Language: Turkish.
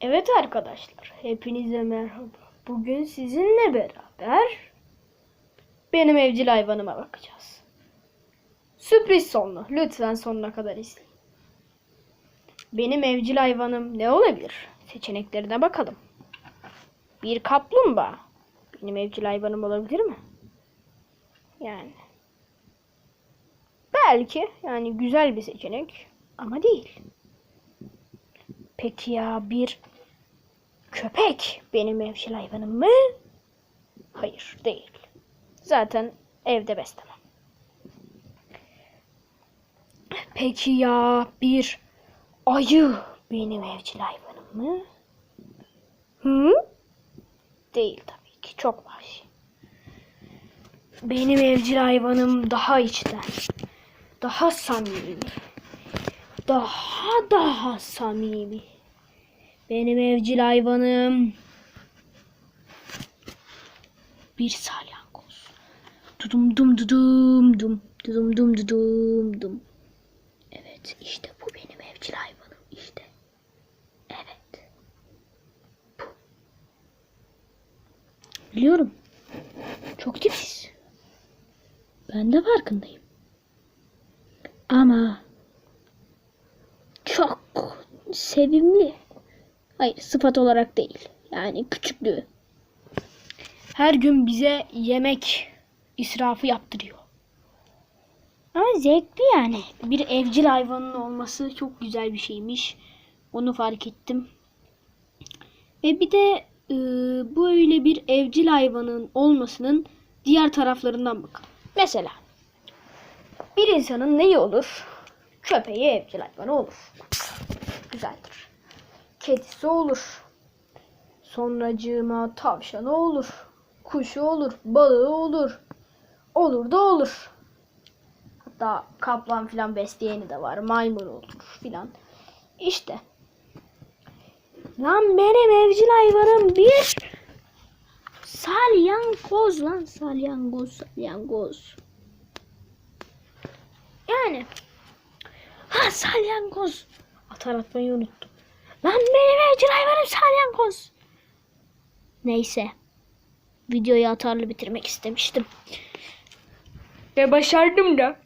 Evet arkadaşlar, hepinize merhaba. Bugün sizinle beraber benim evcil hayvanıma bakacağız. Sürpriz sonlu. Lütfen sonuna kadar izleyin. Benim evcil hayvanım ne olabilir? Seçeneklerine bakalım. Bir kaplumbağa. Benim evcil hayvanım olabilir mi? Yani. Belki yani güzel bir seçenek ama değil. Peki ya bir köpek benim evcil hayvanım mı? Hayır değil. Zaten evde beslemem. Peki ya bir ayı benim evcil hayvanım mı? Hı? Değil tabii ki çok vahşi. Benim evcil hayvanım daha içten. Daha samimi daha daha samimi. Benim evcil hayvanım bir salyangoz. Dudum dum dudum dum dudum dum dudum dum. Evet işte bu benim evcil hayvanım işte. Evet. Bu. Biliyorum. Çok tipsiz. Ben de farkındayım. Ama çok sevimli. Hayır sıfat olarak değil. Yani küçüklüğü. Her gün bize yemek israfı yaptırıyor. Ama zevkli yani. Bir evcil hayvanın olması çok güzel bir şeymiş. Onu fark ettim. Ve bir de e, böyle bir evcil hayvanın olmasının diğer taraflarından bakalım. Mesela bir insanın neyi olur? Köpeği evcil hayvanı olur. Güzeldir. Kedisi olur. Sonracığıma tavşanı olur. Kuşu olur. Balığı olur. Olur da olur. Hatta kaplan filan besleyeni de var. Maymun olur filan. İşte. Lan benim evcil hayvanım bir salyangoz lan salyangoz salyangoz. Yani Salyangoz. Atar atmayı unuttum. Lan benim evcil hayvanım salyangoz. Neyse. Videoyu atarlı bitirmek istemiştim. Ve başardım da.